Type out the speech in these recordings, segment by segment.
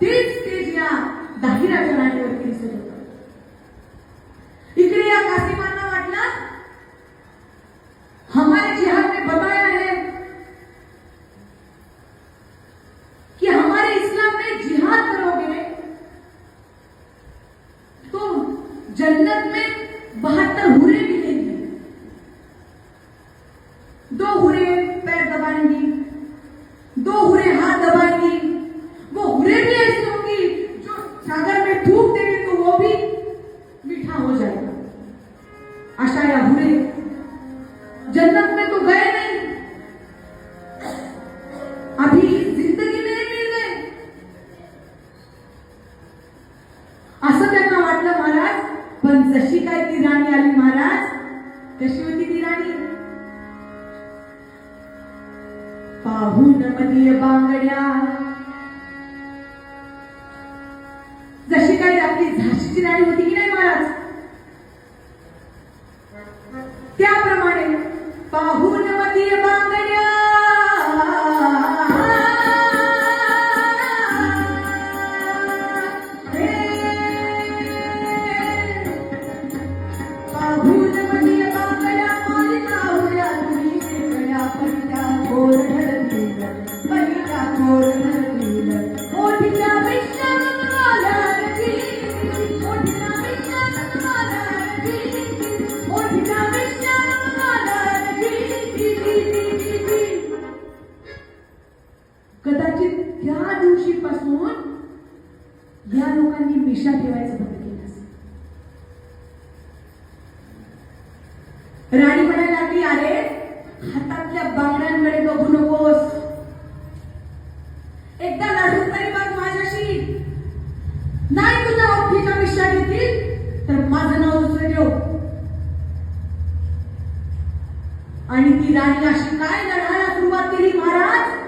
तेज या दाहिराच्या राणीवरती दिसत इकडे या वाटलं, हमारे जिहाद ने बताया है कि हमारे इस्लाम में जिहाद करोगे तो जन्नत में बहत्तर हुरे मिलेंगे। दो हुरे जन्नत में तो गए नहीं। अभी जिंदगी नहीं मिल गए असं त्यांना वाटलं महाराज. पण जशी काय ती राणी आली महाराज? कशी होती ती राणी? पाहून मधील बांगड्या. जशी काय आपली झाशीची राणी होती की नाही महाराज? कदाचित त्या दिवशीपासून या लोकांनी मिशा ठेवायचं बंद केलं असेल. राणी म्हणायला लागली अरे हातातल्या बांगड्यांकडे बघू नकोस. एकदा लढून तरी बघ माझ्याशी. नाही तुला ओळखीचा मिशा घेतील तर माझं नाव दुसरं ठेव. आणि ती राणी अशी काय लढायला सुरुवात केली महाराज?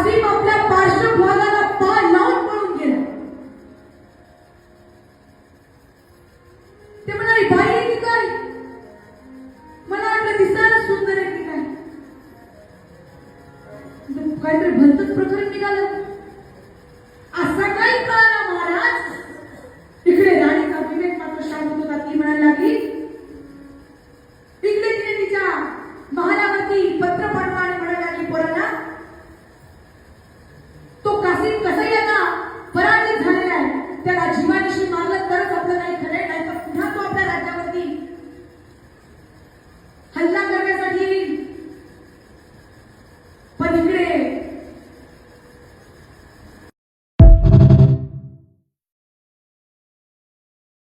कासिम आपल्या पार्श्वभागाला पाय लावून पळून गेला. ते म्हणाले बाई की काय मला वाटलं दिसायला सुंदर आहे की काय? काहीतरी भलतच प्रकरण निघालं. असा काही कळाला